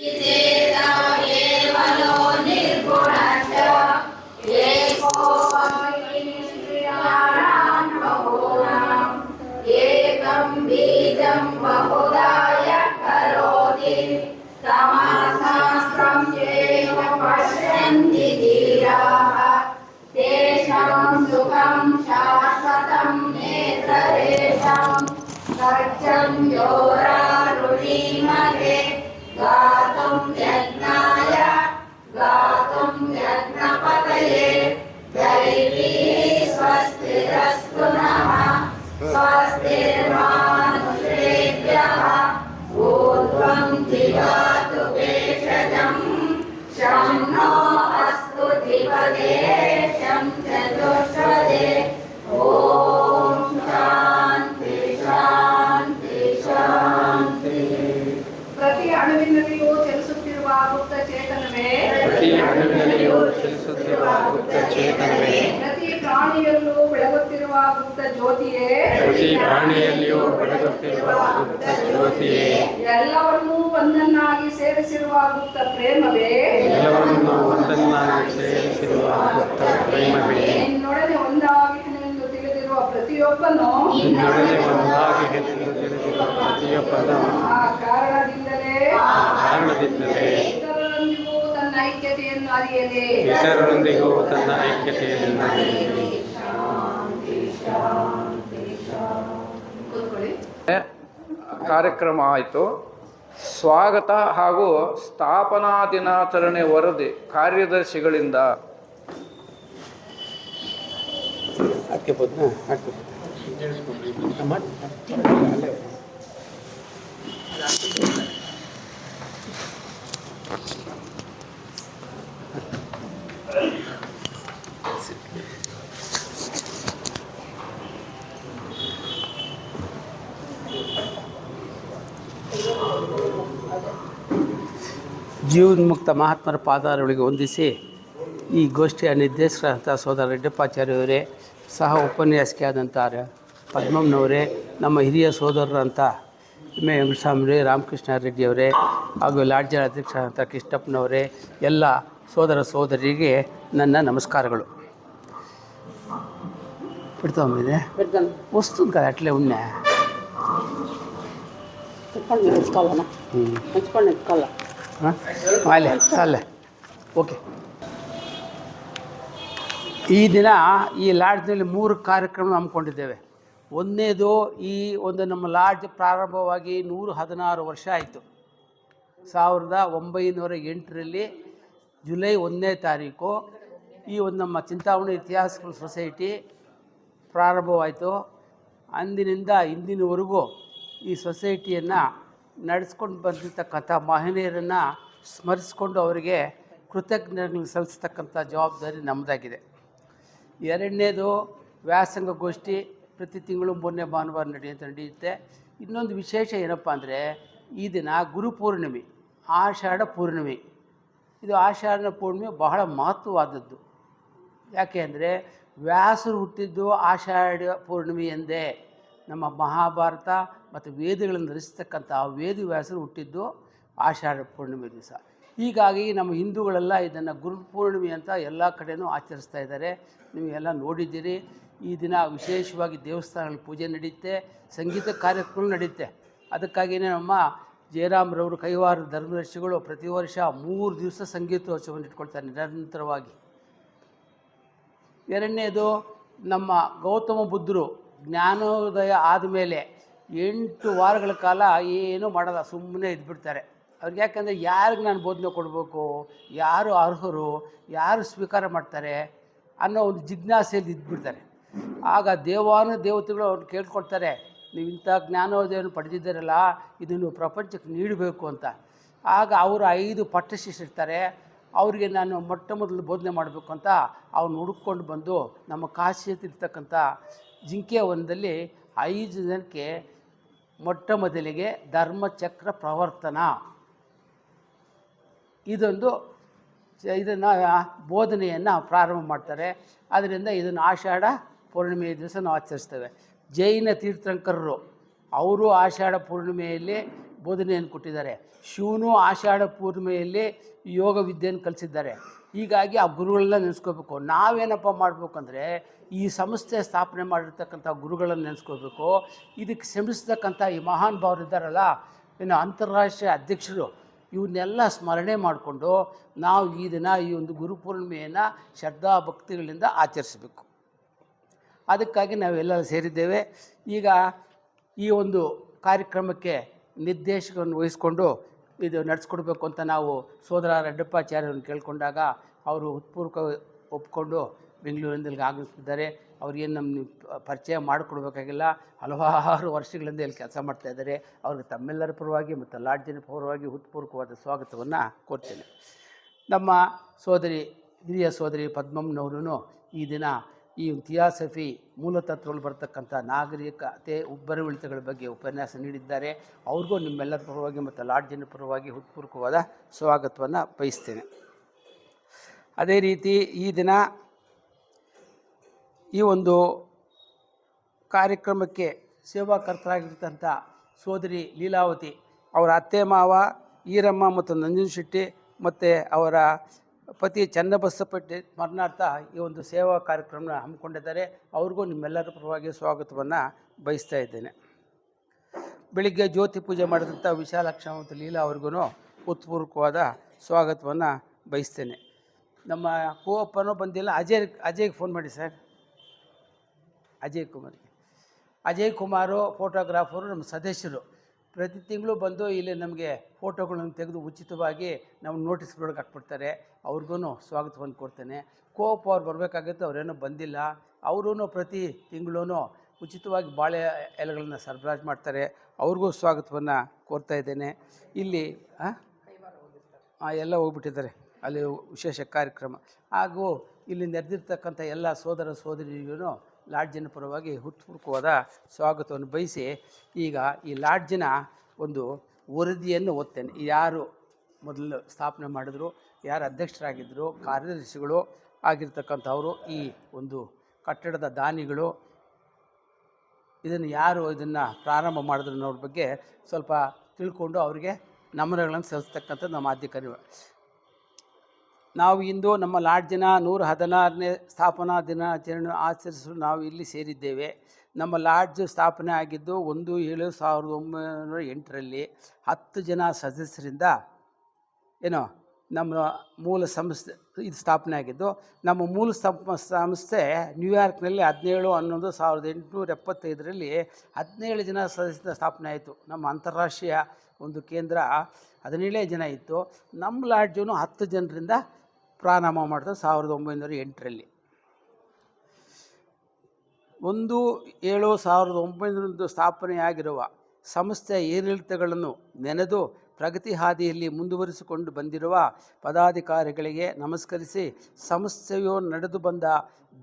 Yeah. यज्ञपतये दैवी स्वस्तिरस्तु नः स्वस्तिर्मानुषेभ्यः ऊर्ध्वं दिवातु भेषजम् शं नो अस्तु दिवदे शं ಚಲಿಸುತ್ತಿರುವ ಗುಪ್ತ ಚೇತನವೇ ಪ್ರತಿ ಪ್ರಾಣಿಯಲ್ಲೂ ಬೆಳಗುತ್ತಿರುವ ಗುಪ್ತ ಜ್ಯೋತಿಯೇ. ಪ್ರತಿ ಪ್ರಾಣಿಯಲ್ಲಿಯೂ ಬೆಳಗುತ್ತಿರುವ ಗುಪ್ತ ಜ್ಯೋತಿಯೇ. ಎಲ್ಲವನ್ನೂ ಒಂದನ್ನಾಗಿ ಸೇರಿಸಿರುವ ಗುಪ್ತ ಪ್ರೇಮವೇ. ಎಲ್ಲವನ್ನೂ ಒಂದನ್ನಾಗಿ ಸೇರಿಸಿರುವ ಗುಪ್ತ ಪ್ರೇಮವೇ. ನಿನ್ನೊಡನೆ ಒಂದಾಗಿನೆಂದು ತಿಳಿದಿರುವ ಪ್ರತಿಯೊಬ್ಬನು ನಿನ್ನೊಡನೆ ಒಂದಾಗಿ ಎಂದು ತಿಳಿದಿರುವ ಪ್ರತಿಯೊಬ್ಬನು ಆ ಕಾರಣದಿಂದಲೇ ಆ ಕಾರಣದಿಂದಲೇ ಐಕ್ಯತೆಯನ್ನು ಅರಿಯದೆ ಇತರರೊಂದಿಗೂ ತನ್ನ ಐಕ್ಯತೆಯನ್ನು ಕಾರ್ಯಕ್ರಮ ಆಯಿತು. ಸ್ವಾಗತ ಹಾಗೂ ಸ್ಥಾಪನಾ ದಿನಾಚರಣೆ ವರದಿ ಕಾರ್ಯದರ್ಶಿಗಳಿಂದ. ಜೀವನ್ಮುಕ್ತ ಮಹಾತ್ಮರ ಪಾದಾರಗಳಿಗೆ ವಂದಿಸಿ ಈ ಗೋಷ್ಠಿಯ ನಿರ್ದೇಶಕರಾದಂಥ ಸೋದರ ರೆಡ್ಡಪ್ಪಾಚಾರ್ಯವರೇ ಸಹ ಉಪನ್ಯಾಸಕಿಯಾದಂಥ ಪದ್ಮಮ್ನವರೇ ನಮ್ಮ ಹಿರಿಯ ಸೋದರರಂಥ ಎಂ ಎ ರಾಮಕೃಷ್ಣ ರೆಡ್ಡಿಯವರೇ ಹಾಗೂ ಲಾಡ್ಜರ್ ಅಧ್ಯಕ್ಷರಾದಂಥ ಕೃಷ್ಣಪ್ಪನವರೇ ಎಲ್ಲ ಸೋದರ ಸೋದರಿಗೆ ನನ್ನ ನಮಸ್ಕಾರಗಳು. ಬಿಡ್ತಾವಿದೆ ವಸ್ತು ಕದ ಉಣ್ಣೆ. ಹ್ಞೂ ಹಾಂ? ಅಲ್ಲೇ ಅಲ್ಲೇ. ಓಕೆ. ಈ ದಿನ ಈ ಲಾಡ್ಜ್ನಲ್ಲಿ ಮೂರು ಕಾರ್ಯಕ್ರಮ ಹಮ್ಮಿಕೊಂಡಿದ್ದೇವೆ. ಒಂದನೇದು ಈ ಒಂದು ನಮ್ಮ ಲಾಡ್ಜ್ ಪ್ರಾರಂಭವಾಗಿ ನೂರು ಹದಿನಾರು ವರ್ಷ ಆಯಿತು. ಸಾವಿರದ ಒಂಬೈನೂರ ಎಂಟರಲ್ಲಿ ಜುಲೈ ಒಂದನೇ ತಾರೀಕು ಈ ಒಂದು ನಮ್ಮ ಚಿಂತಾಮಣಿ ಇತಿಹಾಸ ಸೊಸೈಟಿ ಪ್ರಾರಂಭವಾಯಿತು. ಅಂದಿನಿಂದ ಇಂದಿನವರೆಗೂ ಈ ಸೊಸೈಟಿಯನ್ನು ನಡೆಸ್ಕೊಂಡು ಬಂದಿರ್ತಕ್ಕಂಥ ಮಹನೀಯರನ್ನು ಸ್ಮರಿಸ್ಕೊಂಡು ಅವರಿಗೆ ಕೃತಜ್ಞ ಸಲ್ಲಿಸ್ತಕ್ಕಂಥ ಜವಾಬ್ದಾರಿ ನಮ್ಮದಾಗಿದೆ ಎರಡನೇದು ವ್ಯಾಸಂಗ ಗೋಷ್ಠಿ ಪ್ರತಿ ತಿಂಗಳು ಮೊನ್ನೆ ಭಾನುವಾರ ನಡೆಯುತ್ತೆ ನಡೆಯುತ್ತೆ. ಇನ್ನೊಂದು ವಿಶೇಷ ಏನಪ್ಪ ಅಂದರೆ ಈ ದಿನ ಗುರುಪೂರ್ಣಿಮೆ ಆಷಾಢ ಪೂರ್ಣಿಮೆ. ಇದು ಆಷಾಢ ಪೂರ್ಣಿಮೆ ಬಹಳ ಮಹತ್ವವಾದದ್ದು. ಯಾಕೆ ಅಂದರೆ ವ್ಯಾಸರು ಹುಟ್ಟಿದ್ದು ಆಷಾಢ ಪೂರ್ಣಿಮೆ ಎಂದೇ ನಮ್ಮ ಮಹಾಭಾರತ ಮತ್ತು ವೇದಗಳನ್ನು ರಚಿಸ್ತಕ್ಕಂಥ ವೇದ ವ್ಯಾಸರು ಹುಟ್ಟಿದ್ದು ಆಷಾಢ ಪೂರ್ಣಿಮೆ ದಿವಸ. ಹೀಗಾಗಿ ನಮ್ಮ ಹಿಂದೂಗಳೆಲ್ಲ ಇದನ್ನು ಗುರುಪೂರ್ಣಿಮೆ ಅಂತ ಎಲ್ಲ ಕಡೆಯೂ ಆಚರಿಸ್ತಾ ಇದ್ದಾರೆ. ನೀವೆಲ್ಲ ನೋಡಿದ್ದೀರಿ. ಈ ದಿನ ವಿಶೇಷವಾಗಿ ದೇವಸ್ಥಾನಗಳಲ್ಲಿ ಪೂಜೆ ನಡೆಯುತ್ತೆ ಸಂಗೀತ ಕಾರ್ಯಕ್ರಮ ನಡೆಯುತ್ತೆ ಅದಕ್ಕಾಗಿಯೇ ನಮ್ಮ ಜಯರಾಮ್ರವರು ಕೈವಾರ ಧರ್ಮದರ್ಶಿಗಳು ಪ್ರತಿ ವರ್ಷ ಮೂರು ದಿವಸ ಸಂಗೀತೋತ್ಸವವನ್ನು ಇಟ್ಕೊಳ್ತಾರೆ ನಿರಂತರವಾಗಿ. ಎರಡನೇದು ನಮ್ಮ ಗೌತಮ ಬುದ್ಧರು ಜ್ಞಾನೋದಯ ಆದಮೇಲೆ ಎಂಟು ವಾರಗಳ ಕಾಲ ಏನೂ ಮಾಡಲ್ಲ ಸುಮ್ಮನೆ ಇದ್ಬಿಡ್ತಾರೆ. ಅವ್ರಿಗೆ ಯಾಕಂದರೆ ಯಾರಿಗೆ ನಾನು ಬೋಧನೆ ಕೊಡಬೇಕು, ಯಾರು ಅರ್ಹರು, ಯಾರು ಸ್ವೀಕಾರ ಮಾಡ್ತಾರೆ ಅನ್ನೋ ಒಂದು ಜಿಜ್ಞಾಸೆಯಲ್ಲಿ ಇದ್ಬಿಡ್ತಾರೆ. ಆಗ ದೇವಾನು ದೇವತೆಗಳು ಅವ್ರು ಕೇಳ್ಕೊಡ್ತಾರೆ ನೀವು ಇಂಥ ಜ್ಞಾನೋದಯವನ್ನು ಪಡೆದಿದ್ದೀರಲ್ಲ, ಇದನ್ನು ಪ್ರಪಂಚಕ್ಕೆ ನೀಡಬೇಕು ಅಂತ. ಆಗ ಅವರು ಐದು ಪಟ್ಟಶಿಷ್ಟಿರ್ತಾರೆ ಅವರಿಗೆ ನಾನು ಮೊಟ್ಟ ಮೊದಲು ಬೋಧನೆ ಮಾಡಬೇಕು ಅಂತ ಅವ್ನು ಹುಡುಕೊಂಡು ಬಂದು ನಮ್ಮ ಕಾಶಿಯಲ್ಲಿರ್ತಕ್ಕಂಥ ಜಿಂಕೆ ಒಂದಲ್ಲಿ ಐದು ಜನಕ್ಕೆ ಮೊಟ್ಟ ಮೊದಲಿಗೆ ಧರ್ಮಚಕ್ರ ಪ್ರವರ್ತನ. ಇದೊಂದು ಇದನ್ನು ಬೋಧನೆಯನ್ನು ಪ್ರಾರಂಭ ಮಾಡ್ತಾರೆ. ಅದರಿಂದ ಇದನ್ನು ಆಷಾಢ ಪೂರ್ಣಿಮೆಯ ದಿವಸ ನಾವು ಆಚರಿಸ್ತೇವೆ. ಜೈನ ತೀರ್ಥಂಕರರು, ಅವರು ಆಷಾಢ ಪೂರ್ಣಿಮೆಯಲ್ಲಿ ಬೋಧನೆಯನ್ನು ಕೊಟ್ಟಿದ್ದಾರೆ. ಶಿವನು ಆಷಾಢ ಪೂರ್ಣಿಮೆಯಲ್ಲಿ ಯೋಗ ವಿದ್ಯೆಯನ್ನು ಕಲಿಸಿದ್ದಾರೆ. ಹೀಗಾಗಿ ಆ ಗುರುಗಳನ್ನ ನೆನೆಸ್ಕೋಬೇಕು. ನಾವೇನಪ್ಪ ಮಾಡಬೇಕಂದ್ರೆ ಈ ಸಂಸ್ಥೆ ಸ್ಥಾಪನೆ ಮಾಡಿರ್ತಕ್ಕಂಥ ಗುರುಗಳನ್ನು ನೆನೆಸ್ಕೋಬೇಕು ಇದಕ್ಕೆ ಶ್ರಮಿಸ್ತಕ್ಕಂಥ ಈ ಮಹಾನ್ ಭಾವರು ಇದ್ದಾರಲ್ಲ ಇನ್ನು ಅಂತಾರಾಷ್ಟ್ರೀಯ ಅಧ್ಯಕ್ಷರು ಇವನ್ನೆಲ್ಲ ಸ್ಮರಣೆ ಮಾಡಿಕೊಂಡು ನಾವು ಈ ದಿನ ಈ ಒಂದು ಗುರುಪೂರ್ಣಿಮೆಯನ್ನು ಶ್ರದ್ಧಾ ಭಕ್ತಿಗಳಿಂದ ಆಚರಿಸಬೇಕು. ಅದಕ್ಕಾಗಿ ನಾವೆಲ್ಲ ಸೇರಿದ್ದೇವೆ. ಈಗ ಈ ಒಂದು ಕಾರ್ಯಕ್ರಮಕ್ಕೆ ನಿರ್ದೇಶಕವನ್ನು ವಹಿಸ್ಕೊಂಡು ಇದು ನಡೆಸ್ಕೊಡ್ಬೇಕು ಅಂತ ನಾವು ಸೋದರ ರೆಡ್ಡಪ್ಪಾಚಾರ್ಯರನ್ನು ಕೇಳಿಕೊಂಡಾಗ ಅವರು ಉತ್ಪೂರ್ವಕ ಒಪ್ಕೊಂಡು ಬೆಂಗಳೂರಿಂದ ಇಲ್ಲಿಗೆ ಆಗಮಿಸ್ತಿದ್ದಾರೆ. ಅವ್ರಿಗೇನು ನಮ್ಮ ಪರಿಚಯ ಮಾಡಿಕೊಡ್ಬೇಕಾಗಿಲ್ಲ. ಹಲವಾರು ವರ್ಷಗಳಿಂದ ಇಲ್ಲಿ ಕೆಲಸ ಮಾಡ್ತಾಯಿದ್ದಾರೆ ಅವ್ರಿಗೆ ತಮ್ಮೆಲ್ಲರ ಪರವಾಗಿ ಮತ್ತು ಲಾಡ್ಜಿನ ಪರವಾಗಿ ಹುತ್ಪೂರ್ವಕವಾದ ಸ್ವಾಗತವನ್ನು ಕೋರ್ತೇನೆ. ನಮ್ಮ ಸೋದರಿ, ಹಿರಿಯ ಸೋದರಿ ಪದ್ಮಮ್ಮನವರು ಈ ದಿನ ಈ ಥಿಯಾಸಫಿ ಮೂಲತತ್ವಗಳು ಬರ್ತಕ್ಕಂಥ ನಾಗರಿಕತೆ ಉಬ್ಬರವಿಳಿತಗಳ ಬಗ್ಗೆ ಉಪನ್ಯಾಸ ನೀಡಿದ್ದಾರೆ. ಅವ್ರಿಗೂ ನಿಮ್ಮೆಲ್ಲರ ಪರವಾಗಿ ಮತ್ತು ಲಾಡ್ಜಿನ ಪರವಾಗಿ ಹುತ್ಪೂರ್ವಕವಾದ ಸ್ವಾಗತವನ್ನು ಬಯಸ್ತೇನೆ. ಅದೇ ರೀತಿ ಈ ದಿನ ಈ ಒಂದು ಕಾರ್ಯಕ್ರಮಕ್ಕೆ ಸೇವಾಕರ್ತರಾಗಿರ್ತಂಥ ಸೋದರಿ ಲೀಲಾವತಿ, ಅವರ ಅತ್ತೆ ಮಾವ ಈರಮ್ಮ ಮತ್ತು ನಂಜನ್ ಶೆಟ್ಟಿ ಮತ್ತು ಅವರ ಪತಿ ಚನ್ನಬಸಪಟ್ಟಿ ಮರಣಾರ್ಥ ಈ ಒಂದು ಸೇವಾ ಕಾರ್ಯಕ್ರಮನ ಹಮ್ಮಿಕೊಂಡಿದ್ದಾರೆ. ಅವ್ರಿಗೂ ನಿಮ್ಮೆಲ್ಲರ ಪರವಾಗಿ ಸ್ವಾಗತವನ್ನು ಬಯಸ್ತಾ ಇದ್ದೇನೆ. ಬೆಳಿಗ್ಗೆ ಜ್ಯೋತಿ ಪೂಜೆ ಮಾಡಿದಂಥ ವಿಶಾಲಾಕ್ಷ ಮತ್ತು ಲೀಲಾ ಅವ್ರಿಗೂ ಉತ್ಪೂರ್ವಕವಾದ ಸ್ವಾಗತವನ್ನು ಬಯಸ್ತೇನೆ. ನಮ್ಮ ಕೋಪನೂ ಬಂದಿಲ್ಲ. ಅಜಯ್, ಅಜಯ್ಗೆ ಫೋನ್ ಮಾಡಿ ಸರ್. ಅಜಯ್ ಕುಮಾರ್ಗೆ. ಅಜಯ್ ಕುಮಾರು ಫೋಟೋಗ್ರಾಫರು ನಮ್ಮ ಸದಸ್ಯರು. ಪ್ರತಿ ತಿಂಗಳು ಬಂದು ಇಲ್ಲಿ ನಮಗೆ ಫೋಟೋಗಳನ್ನು ತೆಗೆದು ಉಚಿತವಾಗಿ ನಾವು ನೋಟಿಸ್ ಬೋರ್ಡ್ಗೆ ಹಾಕ್ಬಿಡ್ತಾರೆ. ಅವ್ರಿಗೂ ಸ್ವಾಗತವನ್ನು ಕೊಡ್ತೇನೆ. ಕೋಪ ಅವ್ರು ಬರಬೇಕಾಗಿತ್ತು, ಅವರೇನೂ ಬಂದಿಲ್ಲ. ಅವರೂ ಪ್ರತಿ ತಿಂಗಳೂ ಉಚಿತವಾಗಿ ಬಾಳೆ ಎಲೆಗಳನ್ನು ಸರಬರಾಜು ಮಾಡ್ತಾರೆ. ಅವ್ರಿಗೂ ಸ್ವಾಗತವನ್ನು ಕೋರ್ತಾ ಇದ್ದೇನೆ. ಇಲ್ಲಿ ಎಲ್ಲ ಹೋಗ್ಬಿಟ್ಟಿದ್ದಾರೆ. ಅಲ್ಲಿ ವಿಶೇಷ ಕಾರ್ಯಕ್ರಮ. ಹಾಗೂ ಇಲ್ಲಿ ನೆರೆದಿರ್ತಕ್ಕಂಥ ಎಲ್ಲ ಸೋದರ ಸೋದರಿಗೂ ಲಾಡ್ಜಿನ ಪರವಾಗಿ ಹೃತ್ಪೂರ್ವಕವಾದ ಸ್ವಾಗತವನ್ನು ಬಯಸಿ ಈಗ ಈ ಲಾಡ್ಜಿನ ಒಂದು ವರದಿಯನ್ನು ಓದ್ತೇನೆ. ಯಾರು ಮೊದಲು ಸ್ಥಾಪನೆ ಮಾಡಿದ್ರು, ಯಾರು ಅಧ್ಯಕ್ಷರಾಗಿದ್ದರು ಕಾರ್ಯದರ್ಶಿಗಳು ಆಗಿರ್ತಕ್ಕಂಥವರು, ಈ ಒಂದು ಕಟ್ಟಡದ ದಾನಿಗಳು, ಇದನ್ನು ಯಾರು ಇದನ್ನು ಪ್ರಾರಂಭ ಮಾಡಿದ್ರು ಅನ್ನೋರ ಬಗ್ಗೆ ಸ್ವಲ್ಪ ತಿಳ್ಕೊಂಡು ಅವರಿಗೆ ನಮನಗಳನ್ನು ಸಲ್ಲಿಸ್ತಕ್ಕಂಥದ್ದು ನಮ್ಮ ಆದ್ಯ ಕರಿವ ನಾವು ಇಂದು ನಮ್ಮ ಲಾಡ್ಜಿನ ನೂರ ಹದಿನಾರನೇ ಸ್ಥಾಪನಾ ದಿನಾಚರಣೆ ಆಚರಿಸಲು ನಾವು ಇಲ್ಲಿ ಸೇರಿದ್ದೇವೆ. ನಮ್ಮ ಲಾಡ್ಜ್ ಸ್ಥಾಪನೆ ಆಗಿದ್ದು ಒಂದು ಏಳು ಸಾವಿರದ ಒಂಬೈನೂರ ಎಂಟರಲ್ಲಿ ಹತ್ತು ಜನ ಸದಸ್ಯರಿಂದ ಏನೋ ನಮ್ಮ ಮೂಲ ಸಂಸ್ಥೆ ಇದು ಸ್ಥಾಪನೆ ಆಗಿದ್ದು, ನಮ್ಮ ಮೂಲ ಸಂಸ್ಥೆ ನ್ಯೂಯಾರ್ಕ್ನಲ್ಲಿ ಹದಿನೇಳು, ಹನ್ನೊಂದು ಸಾವಿರದ ಎಂಟುನೂರ ಎಪ್ಪತ್ತೈದರಲ್ಲಿ ಹದಿನೇಳು ಜನ ಸದಸ್ಯರಿಂದ ಸ್ಥಾಪನೆ ಆಯಿತು. ನಮ್ಮ ಅಂತಾರಾಷ್ಟ್ರೀಯ ಒಂದು ಕೇಂದ್ರ ಹದಿನೇಳೇ ಜನ ಇತ್ತು. ನಮ್ಮ ಲಾಡ್ಜೂ ಹತ್ತು ಜನರಿಂದ ಪ್ರಾರಂಭ ಮಾಡ್ತಾರೆ ಸಾವಿರದ ಒಂಬೈನೂರ ಎಂಟರಲ್ಲಿ. ಒಂದು ಏಳು ಸಾವಿರದ ಒಂಬೈನೂರದ್ದು ಸ್ಥಾಪನೆಯಾಗಿರುವ ಸಂಸ್ಥೆಯ ಏರಿಳಿತಗಳನ್ನು ನೆನೆದು ಪ್ರಗತಿ ಹಾದಿಯಲ್ಲಿ ಮುಂದುವರಿಸಿಕೊಂಡು ಬಂದಿರುವ ಪದಾಧಿಕಾರಿಗಳಿಗೆ ನಮಸ್ಕರಿಸಿ ಸಂಸ್ಥೆಯು ನಡೆದು ಬಂದ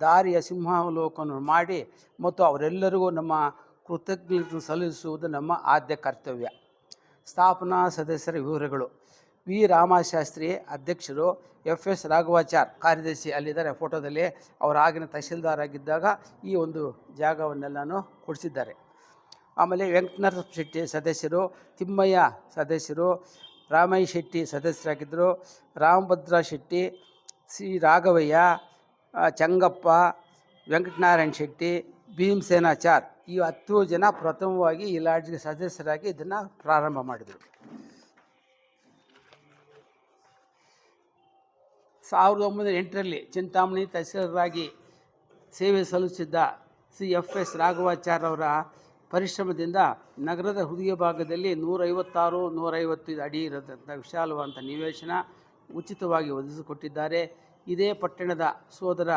ದಾರಿಯ ಸಿಂಹಾವಲೋಕನ ಮಾಡಿ ಮತ್ತು ಅವರೆಲ್ಲರಿಗೂ ನಮ್ಮ ಕೃತಜ್ಞತೆ ಸಲ್ಲಿಸುವುದು ನಮ್ಮ ಆದ್ಯ ಕರ್ತವ್ಯ. ಸ್ಥಾಪನಾ ಸದಸ್ಯರ ವಿವರಗಳು. ವಿ. ರಾಮಶಾಸ್ತ್ರಿ ಅಧ್ಯಕ್ಷರು ಎಫ್. ಎಸ್. ರಾಘವಾಚಾರ್ ಕಾರ್ಯದರ್ಶಿ ಅಲ್ಲಿದ್ದಾರೆ. ಫೋಟೋದಲ್ಲಿ ಅವರು ಆಗಿನ ತಹಶೀಲ್ದಾರ್ ಆಗಿದ್ದಾಗ ಈ ಒಂದು ಜಾಗವನ್ನೆಲ್ಲನೂ ಕೊಡಿಸಿದ್ದಾರೆ. ಆಮೇಲೆ ವೆಂಕಟನಾಥ ಶೆಟ್ಟಿ ಸದಸ್ಯರು, ತಿಮ್ಮಯ್ಯ ಸದಸ್ಯರು, ರಾಮಯ್ಯ ಶೆಟ್ಟಿ ಸದಸ್ಯರಾಗಿದ್ದರು. ರಾಮಭದ್ರ ಶೆಟ್ಟಿ, ಸಿ. ರಾಘವಯ್ಯ ಚಂಗಪ್ಪ, ವೆಂಕಟನಾರಾಯಣ ಶೆಟ್ಟಿ, ಭೀಮಸೇನಾಚಾರ್ ಈ ಹತ್ತು ಜನ ಪ್ರಥಮವಾಗಿ ಈ ಲಾಡ್ಜ್ಗೆ ಸದಸ್ಯರಾಗಿ ಇದನ್ನು ಪ್ರಾರಂಭ ಮಾಡಿದರು. ಸಾವಿರದ ಒಂಬೈನೂರ ಎಂಟರಲ್ಲಿ ಚಿಂತಾಮಣಿ ತಹಸೀಲ್ದಾರರಾಗಿ ಸೇವೆ ಸಲ್ಲಿಸಿದ್ದ ಸಿ ಎಫ್ ಎಸ್ ರಾಘವಾಚಾರ್ಯ ಅವರ ಪರಿಶ್ರಮದಿಂದ ನಗರದ ಹೃದಯ ಭಾಗದಲ್ಲಿ ನೂರೈವತ್ತಾರು ನೂರೈವತ್ತು ಅಡಿ ಇರತಕ್ಕಂಥ ವಿಶಾಲವಾದಂಥ ನಿವೇಶನ ಉಚಿತವಾಗಿ ಒದಗಿಸಿಕೊಟ್ಟಿದ್ದಾರೆ. ಇದೇ ಪಟ್ಟಣದ ಸೋದರ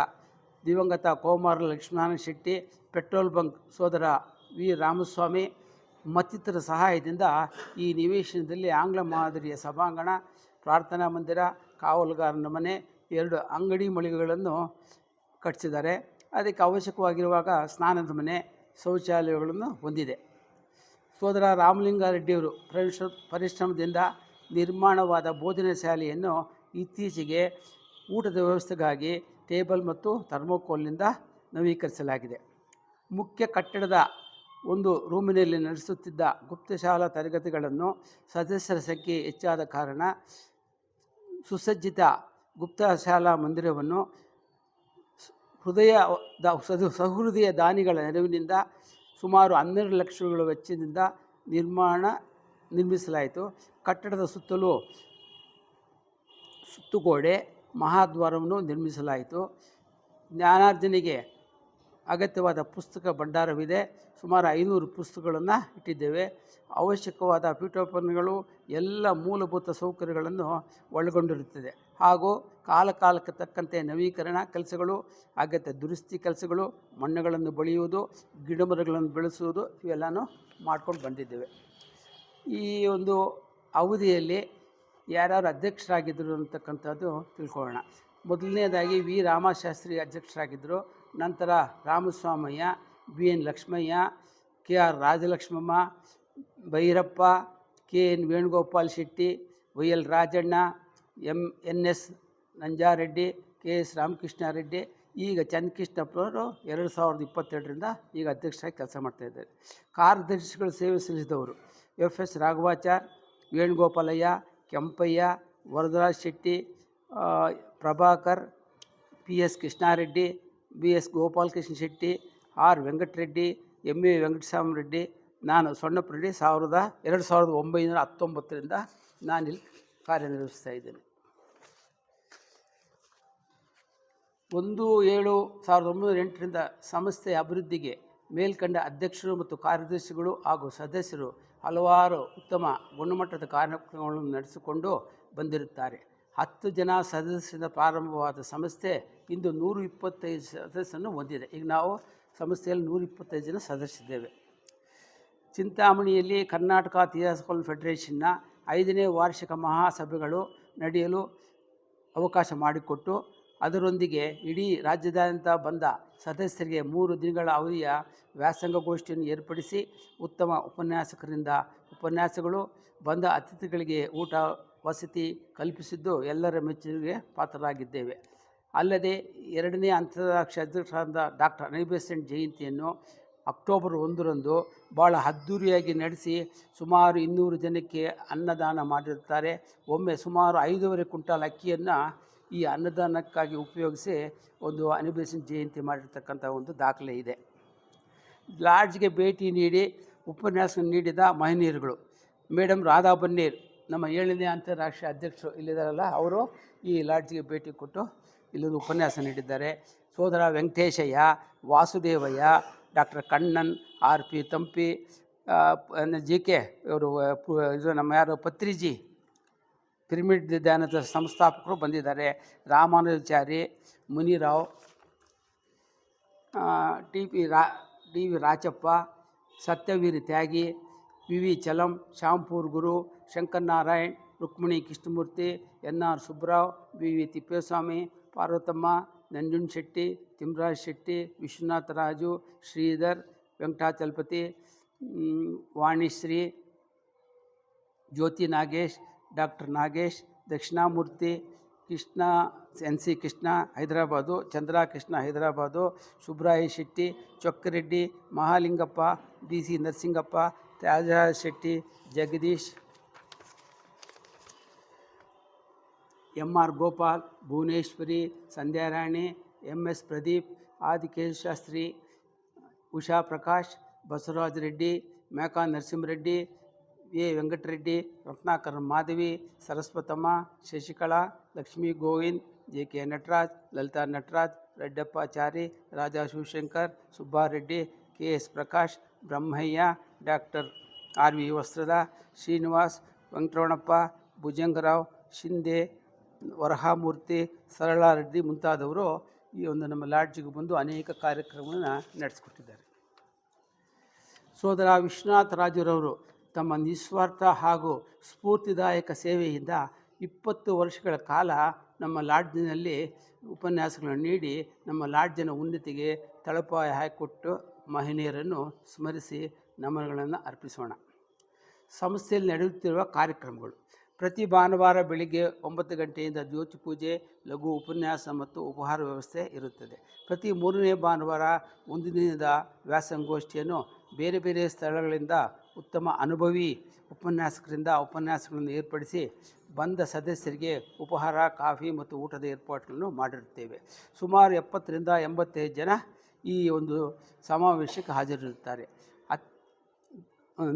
ದಿವಂಗತ ಕೋಮಾರ ಲಕ್ಷ್ಮಣ ಶೆಟ್ಟಿ, ಪೆಟ್ರೋಲ್ ಬಂಕ್ ಸೋದರ ವಿ ರಾಮಸ್ವಾಮಿ ಮತ್ತಿತರ ಸಹಾಯದಿಂದ ಈ ನಿವೇಶನದಲ್ಲಿ ಆಂಗ್ಲ ಮಾದರಿಯ ಸಭಾಂಗಣ, ಪ್ರಾರ್ಥನಾ ಮಂದಿರ ಕಾವಲುಗಾರನ ಮನೆ ಎರಡು ಅಂಗಡಿ ಮಳಿಗೆಗಳನ್ನು ಕಟ್ಟಿಸಿದ್ದಾರೆ. ಅದಕ್ಕೆ ಅವಶ್ಯಕವಾಗಿರುವಾಗ ಸ್ನಾನದ ಮನೆ, ಶೌಚಾಲಯಗಳನ್ನು ಹೊಂದಿದೆ. ಸೋದರ ರಾಮಲಿಂಗಾರೆಡ್ಡಿಯವರು ಪರಿಶ್ರ ಪರಿಶ್ರಮದಿಂದ ನಿರ್ಮಾಣವಾದ ಬೋಧನೆ ಶಾಲೆಯನ್ನು ಇತ್ತೀಚೆಗೆ ಊಟದ ವ್ಯವಸ್ಥೆಗಾಗಿ ಟೇಬಲ್ ಮತ್ತು ಥರ್ಮೋಕೋಲ್ನಿಂದ ನವೀಕರಿಸಲಾಗಿದೆ. ಮುಖ್ಯ ಕಟ್ಟಡದ ಒಂದು ರೂಮಿನಲ್ಲಿ ನಡೆಸುತ್ತಿದ್ದ ಗುಪ್ತಶಾಲಾ ತರಗತಿಗಳನ್ನು ಸದಸ್ಯರ ಸಂಖ್ಯೆ ಹೆಚ್ಚಾದ ಕಾರಣ ಸುಸಜ್ಜಿತ ಗುಪ್ತಶಾಲಾ ಮಂದಿರವನ್ನು ಹೃದಯ ದ ಸದು ಸಹೃದಯ ದಾನಿಗಳ ನೆರವಿನಿಂದ ಸುಮಾರು ಹನ್ನೆರಡು ಲಕ್ಷಗಳ ವೆಚ್ಚದಿಂದ ನಿರ್ಮಾಣ ನಿರ್ಮಿಸಲಾಯಿತು. ಕಟ್ಟಡದ ಸುತ್ತಲೂ ಸುತ್ತುಗೋಡೆ, ಮಹಾದ್ವಾರವನ್ನು ನಿರ್ಮಿಸಲಾಯಿತು. ಜ್ಞಾನಾರ್ಜನೆಗೆ ಅಗತ್ಯವಾದ ಪುಸ್ತಕ ಭಂಡಾರವಿದೆ. ಸುಮಾರು ಐನೂರು ಪುಸ್ತಕಗಳನ್ನು ಇಟ್ಟಿದ್ದೇವೆ. ಅವಶ್ಯಕವಾದ ಪೀಠೋಪಕರಣಗಳು ಎಲ್ಲ ಮೂಲಭೂತ ಸೌಕರ್ಯಗಳನ್ನು ಒಳಗೊಂಡಿರುತ್ತದೆ. ಹಾಗೂ ಕಾಲ ಕಾಲಕ್ಕೆ ತಕ್ಕಂತೆ ನವೀಕರಣ ಕೆಲಸಗಳು, ಅಗತ್ಯ ದುರಸ್ತಿ ಕೆಲಸಗಳು, ಮಣ್ಣುಗಳನ್ನು ಬೆಳೆಯುವುದು, ಗಿಡಮರಗಳನ್ನು ಬೆಳೆಸುವುದು ಇವೆಲ್ಲನೂ ಮಾಡ್ಕೊಂಡು ಬಂದಿದ್ದೇವೆ. ಈ ಒಂದು ಅವಧಿಯಲ್ಲಿ ಯಾರ್ಯಾರು ಅಧ್ಯಕ್ಷರಾಗಿದ್ದರು ಅಂತಕ್ಕಂಥದ್ದು ತಿಳ್ಕೊಳ್ಳೋಣ. ಮೊದಲನೇದಾಗಿ ವಿ. ರಾಮಶಾಸ್ತ್ರಿ ಅಧ್ಯಕ್ಷರಾಗಿದ್ದರು. ನಂತರ Ramaswamaiah, B. N. Lakshmaiah, K. R. Rajalakshmamma Byrappa, K. N. Venugopal Shetty, Y. L. Rajanna, M. N. S. Nanjareddy, K. S. Ramakrishna Reddy ಈಗ ಚನ್ನಕೃಷ್ಣಪ್ಪನವರು ಎರಡು ಸಾವಿರದ ಇಪ್ಪತ್ತೆರಡರಿಂದ ಈಗ ಅಧ್ಯಕ್ಷರಾಗಿ ಕೆಲಸ ಮಾಡ್ತಾಯಿದ್ದಾರೆ ಕಾರ್ಯದರ್ಶಿಗಳು ಸೇವೆ ಸಲ್ಲಿಸಿದವರು F. S. Raghavachar, Venugopalaiah, Kempaiah, Varadaraj Shetty Prabhakar, P. S. Krishnareddy, B. S. Gopalakrishna Shetty, R. Venkatareddy M A. Venkataswamy Reddy ನಾನು ರೆಡ್ಡಿ ಸಾವಿರದ ಎರಡು ಸಾವಿರದ ಒಂಬೈನೂರ ಹತ್ತೊಂಬತ್ತರಿಂದ ನಾನಿಲ್ಲಿ ಕಾರ್ಯನಿರ್ವಹಿಸ್ತಾ ಇದ್ದೇನೆ. ಒಂದು ಏಳು ಸಾವಿರದ ಒಂಬೈನೂರ ಎಂಟರಿಂದ ಸಂಸ್ಥೆಯ ಅಭಿವೃದ್ಧಿಗೆ ಮೇಲ್ಕಂಡ ಅಧ್ಯಕ್ಷರು ಮತ್ತು ಕಾರ್ಯದರ್ಶಿಗಳು ಹಾಗೂ ಸದಸ್ಯರು ಹಲವಾರು ಉತ್ತಮ ಗುಣಮಟ್ಟದ ಕಾರ್ಯಕ್ರಮಗಳನ್ನು ನಡೆಸಿಕೊಂಡು ಬಂದಿರುತ್ತಾರೆ. ಹತ್ತು ಜನ ಸದಸ್ಯರಿಂದ ಪ್ರಾರಂಭವಾದ ಸಂಸ್ಥೆ ಇಂದು ನೂರು ಇಪ್ಪತ್ತೈದು ಸದಸ್ಯರನ್ನು ಹೊಂದಿದೆ. ಈಗ ನಾವು ಸಂಸ್ಥೆಯಲ್ಲಿ ನೂರಿಪ್ಪತ್ತೈದು ಜನ ಸದಸ್ಯರಿದ್ದೇವೆ. ಚಿಂತಾಮಣಿಯಲ್ಲಿ ಕರ್ನಾಟಕ ಥಿಯಾಸಕಲ್ ಫೆಡರೇಷನ್ನ ಐದನೇ ವಾರ್ಷಿಕ ಮಹಾಸಭೆಗಳು ನಡೆಯಲು ಅವಕಾಶ ಮಾಡಿಕೊಟ್ಟು, ಅದರೊಂದಿಗೆ ಇಡೀ ರಾಜ್ಯದಾದ್ಯಂತ ಬಂದ ಸದಸ್ಯರಿಗೆ ಮೂರು ದಿನಗಳ ಅವಧಿಯ ವ್ಯಾಸಂಗಗೋಷ್ಠಿಯನ್ನು ಏರ್ಪಡಿಸಿ ಉತ್ತಮ ಉಪನ್ಯಾಸಕರಿಂದ ಉಪನ್ಯಾಸಗಳು, ಬಂದ ಅತಿಥಿಗಳಿಗೆ ಊಟ, ವಸತಿ ಕಲ್ಪಿಸಿದ್ದು ಎಲ್ಲರ ಮೆಚ್ಚುಗೆ ಪಾತ್ರರಾಗಿದ್ದೇವೆ. ಅಲ್ಲದೆ ಎರಡನೇ ಅಂತಾರಾಷ್ಟ್ರೀಯ ಅಧ್ಯಕ್ಷರಾದ ಡಾಕ್ಟರ್ ಅನಿಬೆಸೆಂಟ್ ಜಯಂತಿಯನ್ನು ಅಕ್ಟೋಬರ್ ಒಂದರಂದು ಭಾಳ ಅದ್ಧೂರಿಯಾಗಿ ನಡೆಸಿ ಸುಮಾರು ಇನ್ನೂರು ಜನಕ್ಕೆ ಅನ್ನದಾನ ಮಾಡಿರ್ತಾರೆ ಒಮ್ಮೆ ಸುಮಾರು ಐದೂವರೆ ಕ್ವಿಂಟಾಲ್ ಅಕ್ಕಿಯನ್ನು ಈ ಅನ್ನದಾನಕ್ಕಾಗಿ ಉಪಯೋಗಿಸಿ ಒಂದು ಅನಿಬೇಸನ್ ಜಯಂತಿ ಮಾಡಿರ್ತಕ್ಕಂಥ ಒಂದು ದಾಖಲೆ ಇದೆ. ಲಾಡ್ಜ್ಗೆ ಭೇಟಿ ನೀಡಿ ಉಪನ್ಯಾಸ ನೀಡಿದ ಮಹನೀಯರುಗಳು. ಮೇಡಮ್ ರಾಧಾ ಬನ್ನೀರ್, ನಮ್ಮ ಏಳನೇ ಅಂತಾರಾಷ್ಟ್ರೀಯ ಅಧ್ಯಕ್ಷರು ಇಲ್ಲಿದ್ದಾರಲ್ಲ, ಅವರು ಈ ಲಾಡ್ಜ್ಗೆ ಭೇಟಿ ಕೊಟ್ಟು ಇಲ್ಲೊಂದು ಉಪನ್ಯಾಸ ನೀಡಿದ್ದಾರೆ. ಸೋದರ Venkateshaiah, Vasudevaiah doctor Kannan R P Thampi G K ಇವರು ಆ, ಪು- ಇದು ನಮ್ಮ ಯಾರು ಪತ್ರಿಜಿ ಪಿರಮಿಡ್ ಧ್ಯಾನದ ಸಂಸ್ಥಾಪಕರು ಬಂದಿದ್ದಾರೆ Ramanujachari Munirao T P Ra D V Rachappa Satyaveera Tyagi V V Chalam Shyampur Guru Shankaranarayan Rukmini Krishnamurthy N R Subrao V V Thippeswamy Parvathamma Nanjund Shetty Thimraj Shetty Vishwanatha Raju Sridhar Venkatachalapathi um, Vanishree Jyothi Nagesh doctor Nagesh Dakshinamurthy Krishna N C Krishna Hyderabad Chandra Krishna Hyderabad Subraya Shetty Chokkareddy Mahalingappa D C Narasingappa Thyagaraja Shetty Jagadish M R Gopal Bhuvaneshwari Sandhyarani M S Pradeep Adikesha Shastri Usha Prakash Basavaraja Reddy Meka Narasimhareddy A Venkatareddy Ratnakar Madhavi Saraswatamma Shashikala Lakshmi Govind J K Nataraj Lalitha Nataraj Reddappachari Raja Shivashankar Subbareddy K S Prakash Brahmayya doctor R V Vastrad Srinivas Venkataramanappa Bhujanga Rao Shinde ವರಹಾಮೂರ್ತಿ ಸರಳಾರೆಡ್ಡಿ ಮುಂತಾದವರು ಈ ಒಂದು ನಮ್ಮ ಲಾಡ್ಜಿಗೆ ಬಂದು ಅನೇಕ ಕಾರ್ಯಕ್ರಮಗಳನ್ನು ನಡೆಸಿಕೊಟ್ಟಿದ್ದಾರೆ. ಸೋದರ ವಿಶ್ವನಾಥ ರಾಜುರವರು ತಮ್ಮ ನಿಸ್ವಾರ್ಥ ಹಾಗೂ ಸ್ಫೂರ್ತಿದಾಯಕ ಸೇವೆಯಿಂದ ಇಪ್ಪತ್ತು ವರ್ಷಗಳ ಕಾಲ ನಮ್ಮ ಲಾಡ್ಜಿನಲ್ಲಿ ಉಪನ್ಯಾಸಗಳನ್ನು ನೀಡಿ ನಮ್ಮ ಲಾಡ್ಜಿನ ಉನ್ನತಿಗೆ ತಳಪಾಯ ಹಾಕಿಕೊಟ್ಟು ಮಹಿಳೆಯರನ್ನು ಸ್ಮರಿಸಿ ನಮನಗಳನ್ನು ಅರ್ಪಿಸೋಣ. ಸಂಸ್ಥೆಯಲ್ಲಿ ನಡೆಯುತ್ತಿರುವ ಕಾರ್ಯಕ್ರಮಗಳು ಪ್ರತಿ ಭಾನುವಾರ ಬೆಳಿಗ್ಗೆ ಒಂಬತ್ತು ಗಂಟೆಯಿಂದ ಜ್ಯೋತಿ ಪೂಜೆ, ಲಘು ಉಪನ್ಯಾಸ ಮತ್ತು ಉಪಹಾರ ವ್ಯವಸ್ಥೆ ಇರುತ್ತದೆ. ಪ್ರತಿ ಮೂರನೇ ಭಾನುವಾರ ಒಂದು ದಿನದ ವ್ಯಾಸಂಗೋಷ್ಠಿಯನ್ನು ಬೇರೆ ಬೇರೆ ಸ್ಥಳಗಳಿಂದ ಉತ್ತಮ ಅನುಭವಿ ಉಪನ್ಯಾಸಕರಿಂದ ಉಪನ್ಯಾಸಗಳನ್ನು ಏರ್ಪಡಿಸಿ ಬಂದ ಸದಸ್ಯರಿಗೆ ಉಪಹಾರ, ಕಾಫಿ ಮತ್ತು ಊಟದ ಏರ್ಪಾಟ್ಗಳನ್ನು ಮಾಡಿರುತ್ತೇವೆ. ಸುಮಾರು ಎಪ್ಪತ್ತರಿಂದ ಎಂಬತ್ತೈದು ಜನ ಈ ಒಂದು ಸಮಾವೇಶಕ್ಕೆ ಹಾಜರಿರುತ್ತಾರೆ. ಅತ್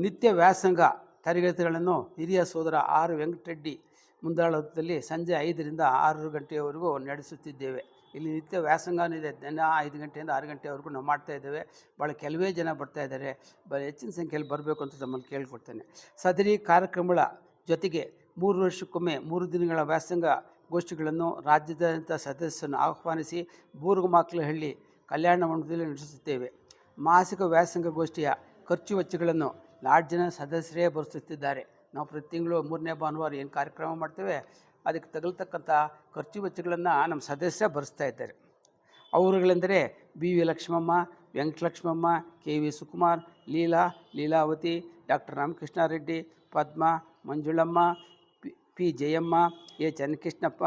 ನಿತ್ಯ ವ್ಯಾಸಂಗ ತರಗತಿಗಳನ್ನು ಹಿರಿಯ ಸೋದರ ಆರ್ ವೆಂಕಟರೆಡ್ಡಿ ಮುಂದಾಳತ್ವದಲ್ಲಿ ಸಂಜೆ ಐದರಿಂದ ಆರು ಗಂಟೆಯವರೆಗೂ ನಡೆಸುತ್ತಿದ್ದೇವೆ. ಇಲ್ಲಿ ನಿತ್ಯ ವ್ಯಾಸಂಗನೂ ಇದೆ. ದಿನ ಐದು ಗಂಟೆಯಿಂದ ಆರು ಗಂಟೆವರೆಗೂ ನಾವು ಮಾಡ್ತಾ ಇದ್ದೇವೆ. ಭಾಳ ಕೆಲವೇ ಜನ ಬರ್ತಾ ಇದ್ದಾರೆ. ಬ ಹೆಚ್ಚಿನ ಸಂಖ್ಯೆಯಲ್ಲಿ ಬರಬೇಕು ಅಂತ ತಮ್ಮಲ್ಲಿ ಕೇಳಿಕೊಡ್ತೇನೆ ಸದರಿ ಕಾರ್ಯಕ್ರಮಗಳ ಜೊತೆಗೆ ಮೂರು ವರ್ಷಕ್ಕೊಮ್ಮೆ ಮೂರು ದಿನಗಳ ವ್ಯಾಸಂಗ ಗೋಷ್ಠಿಗಳನ್ನು ರಾಜ್ಯದಾದ್ಯಂತ ಸದಸ್ಯರನ್ನು ಆಹ್ವಾನಿಸಿ ಬೂರುಗುಮಾಕ್ಲಹಳ್ಳಿ ಕಲ್ಯಾಣ ಮಂಡಪದಲ್ಲಿ ನಡೆಸುತ್ತೇವೆ ಮಾಸಿಕ ವ್ಯಾಸಂಗ ಗೋಷ್ಠಿಯ ಖರ್ಚು ವೆಚ್ಚಗಳನ್ನು ಲಾಡ್ಜಿನ ಸದಸ್ಯರೇ ಬರೆಸುತ್ತಿದ್ದಾರೆ ನಾವು ಪ್ರತಿ ತಿಂಗಳು ಮೂರನೇ ಭಾನುವಾರ ಏನು ಕಾರ್ಯಕ್ರಮ ಮಾಡ್ತೇವೆ, ಅದಕ್ಕೆ ತಗಲ್ತಕ್ಕಂಥ ಖರ್ಚು ವೆಚ್ಚಗಳನ್ನು ನಮ್ಮ ಸದಸ್ಯ ಭರಿಸ್ತಾ ಇದ್ದಾರೆ. ಅವರುಗಳೆಂದರೆ B V Lakshmamma, Venkatalakshmamma, K V Sukumar, Leela, Leelavathi, doctor Ramakrishna Reddy Padma, Manjulamma, P P Jayamma, A Channakrishnappa,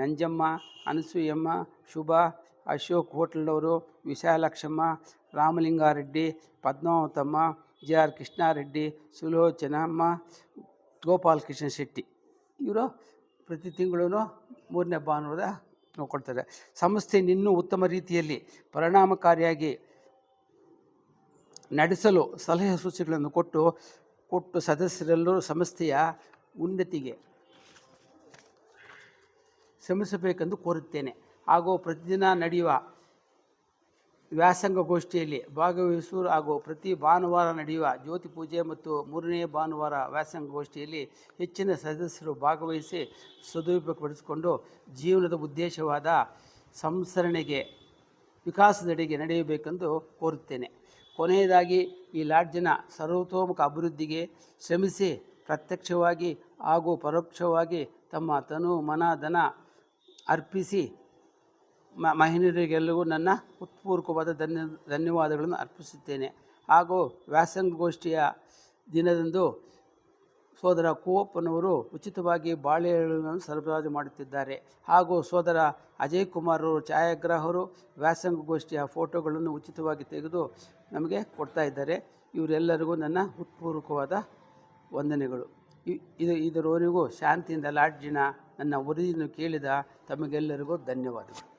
Nanjamma, Anasuyamma, Shubha, Ashok ಹೋಟ್ಲವರು Vishalakshamma, Ramalingareddy, Padmavathamma J R Krishnareddy Sulochanamma Gopal Krishna Shetty ಇವರು ಪ್ರತಿ ತಿಂಗಳೂ ಮೂರನೇ ಭಾನುವಾರ ನೋಡ್ಕೊಳ್ತಾರೆ. ಸಂಸ್ಥೆ ಇನ್ನೂ ಉತ್ತಮ ರೀತಿಯಲ್ಲಿ ಪರಿಣಾಮಕಾರಿಯಾಗಿ ನಡೆಸಲು ಸಲಹೆ ಸೂಚನೆಗಳನ್ನು ಕೊಟ್ಟು ಕೊಟ್ಟು ಸದಸ್ಯರೆಲ್ಲರೂ ಸಂಸ್ಥೆಯ ಉನ್ನತಿಗೆ ಶ್ರಮಿಸಬೇಕೆಂದು ಕೋರುತ್ತೇನೆ. ಹಾಗೂ ಪ್ರತಿದಿನ ನಡೆಯುವ ವ್ಯಾಸಂಗ ಗೋಷ್ಠಿಯಲ್ಲಿ ಭಾಗವಹಿಸುವ ಹಾಗೂ ಪ್ರತಿ ಭಾನುವಾರ ನಡೆಯುವ ಜ್ಯೋತಿ ಪೂಜೆ ಮತ್ತು ಮೂರನೇ ಭಾನುವಾರ ವ್ಯಾಸಂಗ ಗೋಷ್ಠಿಯಲ್ಲಿ ಹೆಚ್ಚಿನ ಸದಸ್ಯರು ಭಾಗವಹಿಸಿ ಸದುಪಯೋಗಪಡಿಸಿಕೊಂಡು ಜೀವನದ ಉದ್ದೇಶವಾದ ಸಂಸರಣೆಗೆ ವಿಕಾಸದೆಡೆಗೆ ನಡೆಯಬೇಕೆಂದು ಕೋರುತ್ತೇನೆ. ಕೊನೆಯದಾಗಿ, ಈ ಲಾಡ್ಜಿನ ಸರ್ವತೋಮುಖ ಅಭಿವೃದ್ಧಿಗೆ ಶ್ರಮಿಸಿ ಪ್ರತ್ಯಕ್ಷವಾಗಿ ಹಾಗೂ ಪರೋಕ್ಷವಾಗಿ ತಮ್ಮ ತನು ಮನ, ಧನ ಅರ್ಪಿಸಿ ಮಹಿಳೆಯರಿಗೆಲ್ಲರಿಗೂ ನನ್ನ ಉತ್ಪೂರ್ವಕವಾದ ಧನ್ಯ, ಧನ್ಯವಾದಗಳನ್ನು ಅರ್ಪಿಸುತ್ತೇನೆ. ಹಾಗೂ ವ್ಯಾಸಂಗೋಷ್ಠಿಯ ದಿನದಂದು ಸೋದರ ಕೂವಪ್ಪನವರು ಉಚಿತವಾಗಿ ಬಾಳೆಹಣ್ಣನ್ನು ಸರಬರಾಜು ಮಾಡುತ್ತಿದ್ದಾರೆ. ಹಾಗೂ ಸೋದರ ಅಜಯ್ ಕುಮಾರ್ ಛಾಯಾಗ್ರಾಹಕರು ವ್ಯಾಸಂಗಗೋಷ್ಠಿಯ ಫೋಟೋಗಳನ್ನು ಉಚಿತವಾಗಿ ತೆಗೆದು ನಮಗೆ ಕೊಡ್ತಾ ಇದ್ದಾರೆ. ಇವರೆಲ್ಲರಿಗೂ ನನ್ನ ಉತ್ಪೂರ್ವಕವಾದ ವಂದನೆಗಳು. ಇದು, ಇದರವರೆಗೂ ಶಾಂತಿಯಿಂದ ಲಾಡ್ಜಿನ ನನ್ನ ವರದಿಯನ್ನು ಕೇಳಿದ ತಮಗೆಲ್ಲರಿಗೂ ಧನ್ಯವಾದಗಳು.